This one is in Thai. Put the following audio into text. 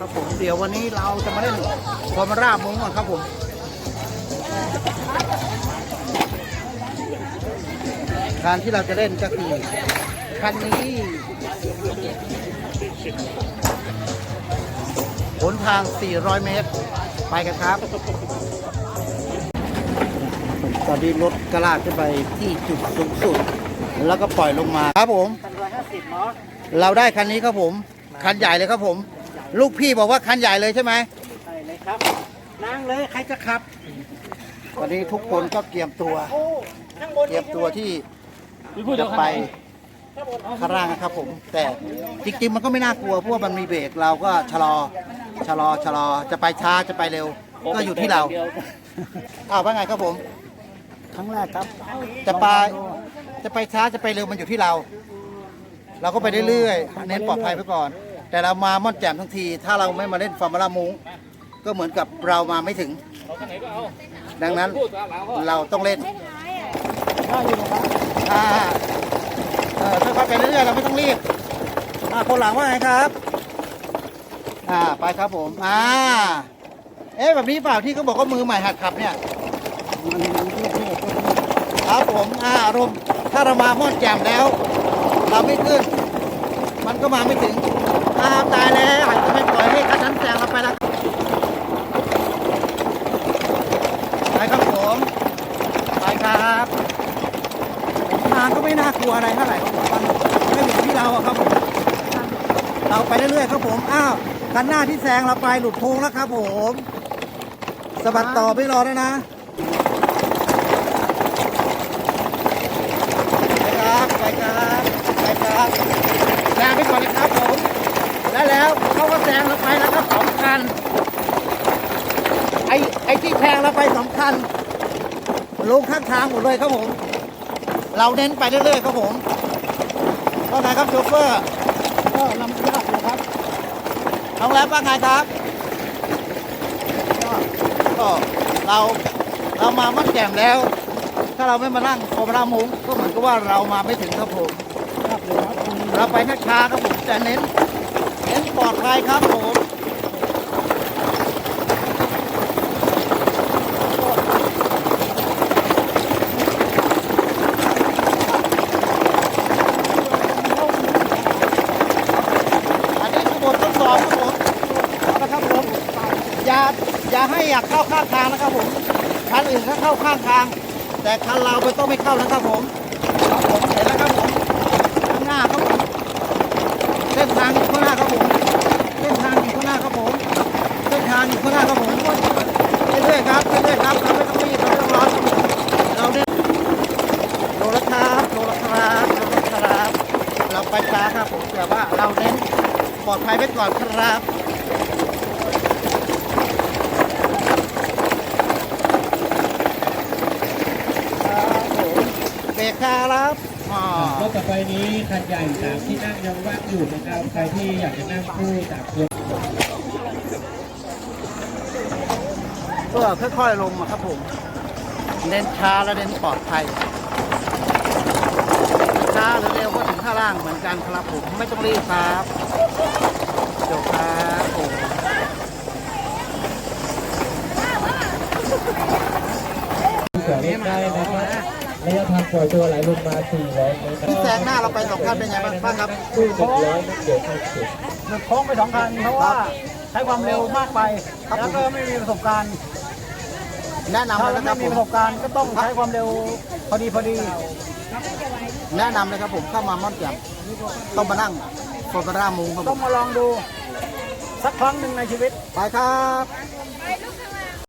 ครับผมเดี๋ยววันนี้เราจะมาเล่นฟอร์มาร่ามุ้งก่อนครับผมการที่เราจะเล่นก็คือคันนี้หนทาง 400 เมตร ไปกันครับ ตอนนี้รถกระลากขึ้นไปที่จุดสูงสุด แล้วก็ปล่อยลงมาครับผม เราได้คันนี้ครับผม คันใหญ่เลยครับผม ลูกพี่บอกว่าคันใหญ่เลยใช่ไหมใช่เลยครับนั่งเลยใครจะขับ วันนี้ทุกคนก็เตรียมตัวโอ้ข้างบนเตรียมตัวที่จะไปข้างล่างนะครับผม แต่จริงๆมันก็ไม่น่ากลัวเพราะว่ามันมีเบรกเราก็ชะลอชะลอชะลอจะไปช้าจะไปเร็ว ก็อยู่ที่เราอ้าวว่าไงครับผมครั้งแรกครับ จะไปจะไปช้าจะไปเร็วมันอยู่ที่เรา เราก็ไปเรื่อยๆเน้นปลอดภัยไปก่อน แต่เรามาม่อนแจ่มทั้งที ถ้าเราไม่มาเล่นฟอร์มูล่ามุ้งก็เหมือนกับเรามาไม่ถึง ดังนั้นเราต้องเล่นได้อยู่นะครับถ้าเออค่อยๆไปเรื่อยๆเราไม่ต้องรีบอ่าคนหลังว่าไงครับ อ่าไปครับผม อ่า เอ๊ะแบบนี้เปล่าที่เขาบอกว่ามือใหม่หัดขับเนี่ยครับผมอ่าอารมณ์ถ้าเรามาม่อนแจ่มแล้ว เราไม่ขึ้น มันก็มาไม่ถึงอ้าวตายแล้วอาจจะไม่ปล่อยให้คันนั้นแซงเราไปแล้วไปครับผมไป ครับทางก็ไม่น่ากลัวอะไรเท่าไหร่ครับผมมันไม่อยู่ที่เราอะครับผมเราไปเรื่อยๆครับผมอ้าวคันหน้าที่แซงเราไปหลุดโค้งแล้วครับผมสะบัดต่อไม่รอแล้วนะไปครับไปครับไปครับแซงไปก่อนเลยครับผมแล้วแล้วเขาก็แซงเราไปแล้วครับสองคันไอ้ไอ้ที่แซงเราไปสองคัน ลงข้างทางหมดเลยครับผม เราเน้นไปเรื่อยๆครับผมว่าไงครับโชเฟอร์ก็ลำยากนะครับน้องแรปว่าไงครับก็ก็เราเรามามั่นแจ่มแล้ว ถ้าเราไม่มานั่งโคมรามุงก็เหมือนกับว่าเรามาไม่ถึงครับผมยากเลยครับมันเราไปช้าๆครับผมแต่เน้น เน้นปลอดภัยครับผม อันนี้คือบททดสอบครับผมเอาละครับผมอย่า อย่าให้อยากเข้าข้างทางนะครับผมคันอื่นก็เข้าข้างทาง แต่คันเราไม่ต้องไม่เข้านะครับผมครับผมเห็นแล้วครับผมข้างหน้าครับผมเส้นทางอยู่ข้างหน้าครับผมเส้นทางอยู่ข้างหน้าครับผมเส้นทางอยู่ข้างหน้าครับผมเรื่อยๆครับเรื่อยๆครับเราไม่ต้องรีบเราไม่ต้องร้อนครับผมเราเนี่ยโลละครับโลละครับโลละครับเราไปช้าครับผมแต่ว่าเราเน้นปลอดภัยไว้ก่อนครับผมเบ รกครับอ๋อรถต่อไปนี้คันใหญ่สามที่นั่งยังว่างอยู่นะครับใครที่อยากจะนั่งคู่สามคนก็ค่อยๆลงมาครับผมเน้นช้าและเน้นปลอดภัยช้าหรือเร็วก็ถึงข้างล่างเหมือนกันครับผมไม่ต้องรีบครับจบครับผมเสือเล่นได้นะครับ ระยะทางปล่อยตัวไหลลงมา400เมตรที่แซงหน้าเราไปสองคันเป็นไงบ้างครับคู่100เมตรเดี๋ยวให้เสร็จหลุดโค้งไปสองคันเพราะว่าใช้ความเร็วมากไปครับแล้วก็ไม่มีประสบการณ์แนะนำถ้าเลยนะคไม่รับมีผมประสบการณ์ก็ต้องใช้ความเร็วพอดีพอดี แนะนำเลยครับผมเข้ามาม่อนแจ่มต้องมานั่งโฟล์รามุงครับผต้องมมาลองดู สักครั้งหนึ่งในชีวิต ไปครับ